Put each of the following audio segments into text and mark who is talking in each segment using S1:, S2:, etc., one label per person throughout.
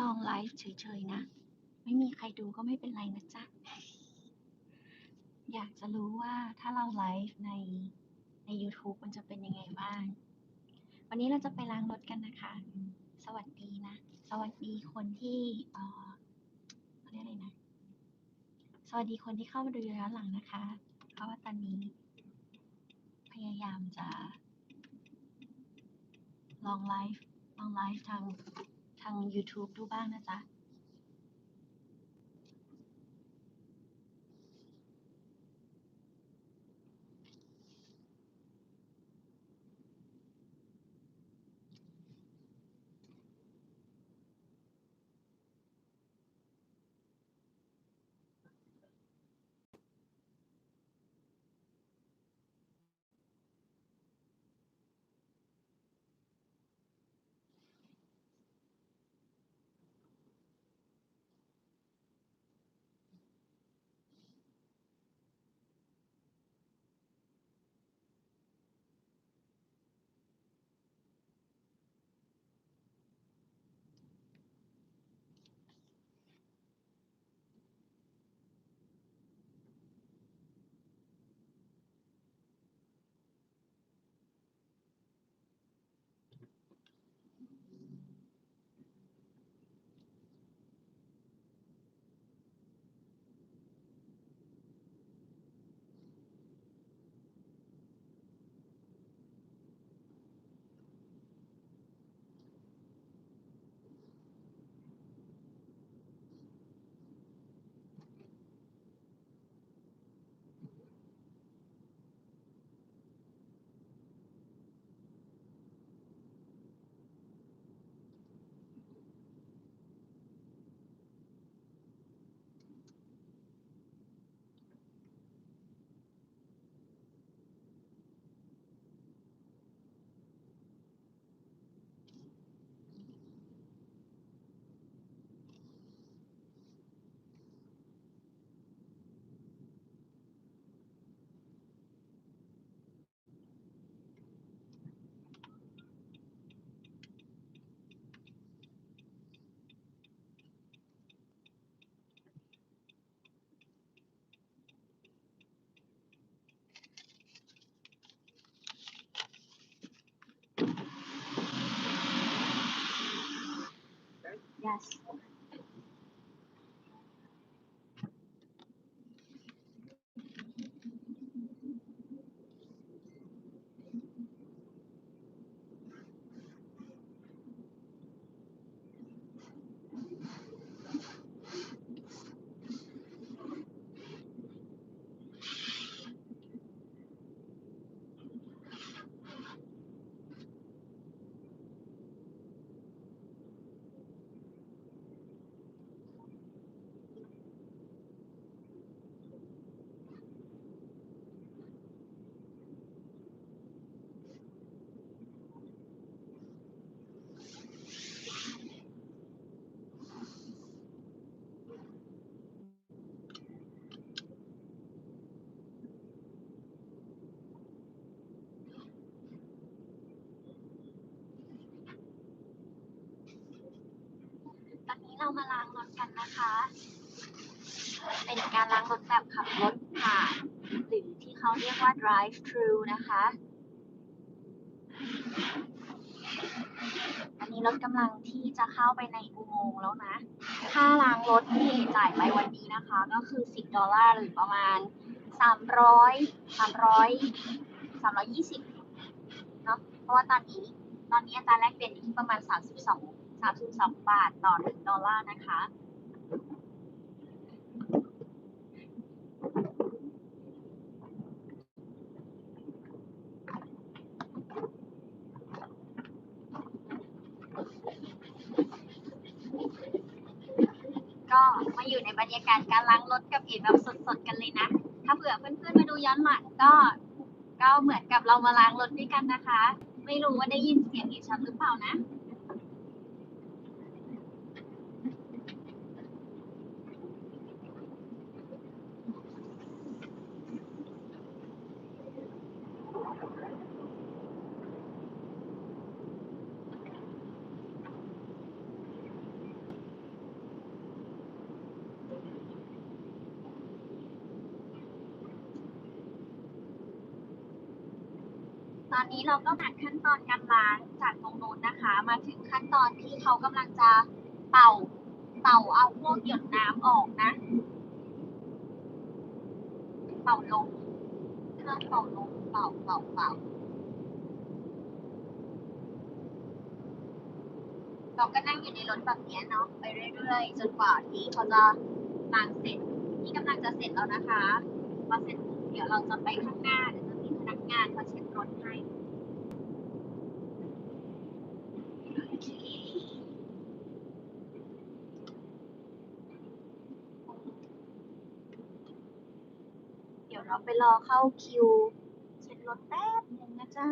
S1: ลองไลฟ์เฉยๆนะ ไม่มีใครดูก็ไม่เป็นไรนะจ๊ะ อยากจะรู้ว่าถ้าเราไลฟ์ในใน YouTube มันจะเป็นยังไงบ้าง วันนี้เราจะไปล้างรถกันนะคะ สวัสดีนะ สวัสดีคนที่เออเขาเรียกอะไรนะ สวัสดีคนที่เข้ามาดูย้อนหลังนะคะ เพราะว่าตอนนี้ พยายามจะ ลองไลฟ์ลองไลฟ์ทาง ทาง YouTube ดูบ้างนะจ๊ะ yes มาล้างรถกันนะคะ เป็นการล้างรถแบบขับรถผ่าน หรือที่เขาเรียกว่า drive thru นะคะ อันนี้รถกำลังที่จะเข้าไปในอุโมงค์แล้วนะ ค่าล้างรถที่จ่ายไปวันนี้นะคะ ก็คือ 10 ดอลลาร์หรือประมาณ 300 300 320เนาะ เพราะว่าตอนนี้ ตอนนี้อัตราแลกเปลี่ยนอยู่ที่ประมาณ 32 32 บาทต่อ 1 ดอลลาร์นะคะ ก็มาอยู่ในบรรยากาศการล้างรถกับเอ๋แบบสดๆกันเลยนะ ถ้าเผื่อเพื่อนๆมาดูย้อนหลังก็ก็เหมือนกับเรามาล้างรถด้วยกันนะคะ ไม่รู้ว่าได้ยินเสียงเอ๋ชัดหรือเปล่านะ ก ตอนนี้เราก็ผ่านขั้นตอนการล้างจากตรงนู้นนะคะ มาถึงขั้นตอนที่เขากำลังจะเป่า เป่าเอาพวกหยดน้ำออกนะ เป่าลงเครื่องเป่าลงเป่าเป่าเป่าเราก็นั่งอยู่ในรถแบบนี้เนาะไปเรื่อยๆจนกว่าที่เขาจะล้างเสร็จที่กำลังจะเสร็จแล้วนะคะพอเสร็จปุ๊บเดี๋ยวเราจะไปข้างหน้า มีพนักงานมาเช็ดรถให้โอเคเดี๋ยวเราไปรอเข้าคิว เช็ดรถแป๊บหนึ่งนะจ๊ะ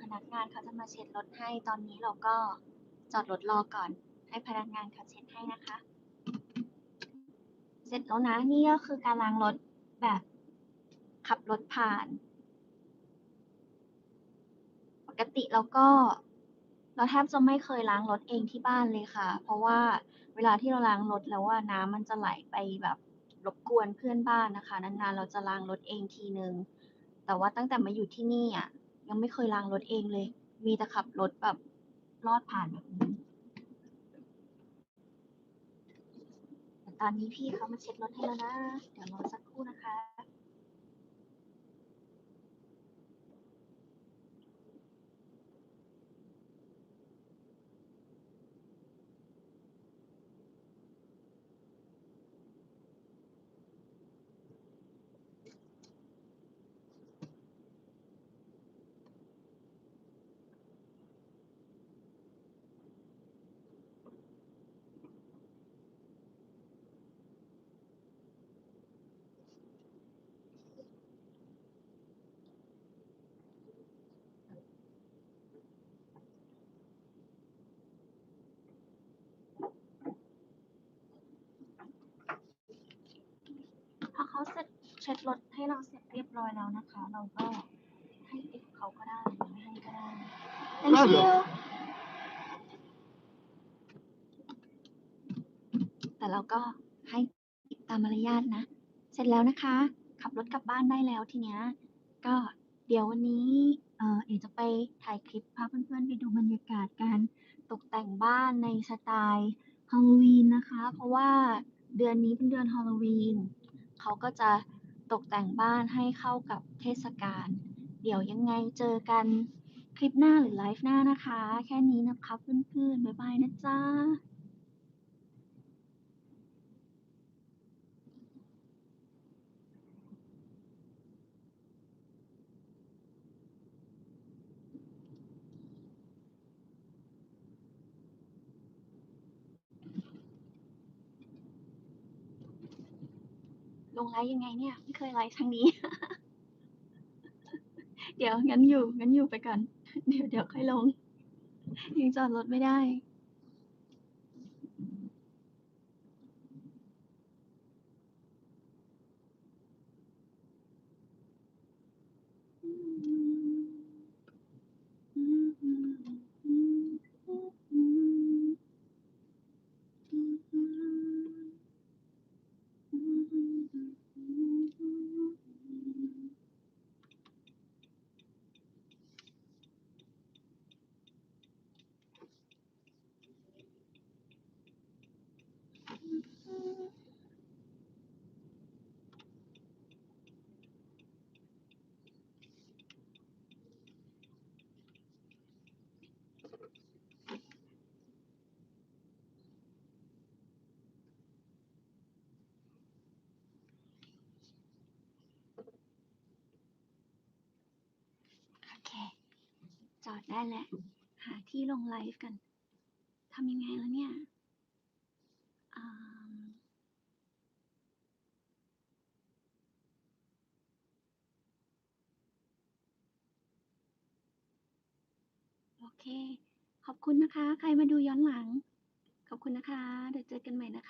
S1: พนักงานเขาจะมาเช็ดรถให้ตอนนี้เราก็จอดรถรอก่อน ให้พนักงานเขาเช็ดให้นะคะ เสร็จแล้วนะนี่ก็คือการล้างรถแบบ ขับรถผ่าน ปกติเราก็ เราแทบจะไม่เคยล้างรถเองที่บ้านเลยค่ะ เพราะว่าเวลาที่เราล้างรถแล้วว่าน้ำมันจะไหลไปแบบรบกวนเพื่อนบ้านนะคะ นานๆ เราจะล้างรถเองทีนึง แต่ว่าตั้งแต่มาอยู่ที่นี่อะยังไม่เคยล้างรถเองเลย มีแต่ขับรถแบบลอดผ่านแบบนี้แต่ตอนนี้พี่เขามาเช็ดรถให้แล้วนะ เดี๋ยวรอสักครู่นะคะ พอเขา เสร็จเช็ดรถให้เราเสร็จเรียบร้อยแล้วนะคะ เราก็ให้ติปเขาก็ได้หรือไม่ให้ก็ได้ thank you แต่เราก็ให้ติปตามมารยาทนะ เสร็จแล้วนะคะ ขับรถกลับบ้านได้แล้วทีเนี้ยก็เดี๋ยววันนี้เอ่อเอ๋จะไปถ่ายคลิปพาเพื่อนๆไปดูบรรยากาศการตกแต่งบ้านในสไตล์ฮาโลวีนนะคะ เพราะว่าเดือนนี้เป็นเดือนฮาโลวีนเขาก็จะ ตกแต่งบ้านให้เข้ากับเทศกาล เดี๋ยวยังไงเจอกันคลิปหน้าหรือไลฟ์หน้านะคะ แค่นี้นะครับเพื่อนๆ บ๊ายบายนะจ๊ะ ลงไลฟ์ยังไงเนี่ย ไม่เคยไลฟ์ทางนี้ เดี๋ยวงั้นอยู่งั้นอยู่ไปก่อน เดี๋ยวเดี๋ยวค่อยลง ยังจอดรถไม่ได้ ได้แหล้วหาที่ลงไลฟ์กันทำยังไงแล้วเนี่ยโอเค ขอบคุณนะคะ ใครมาดูย้อนหลัง ขอบคุณนะคะ เดี๋ยวเจอกันใหม่นะคะ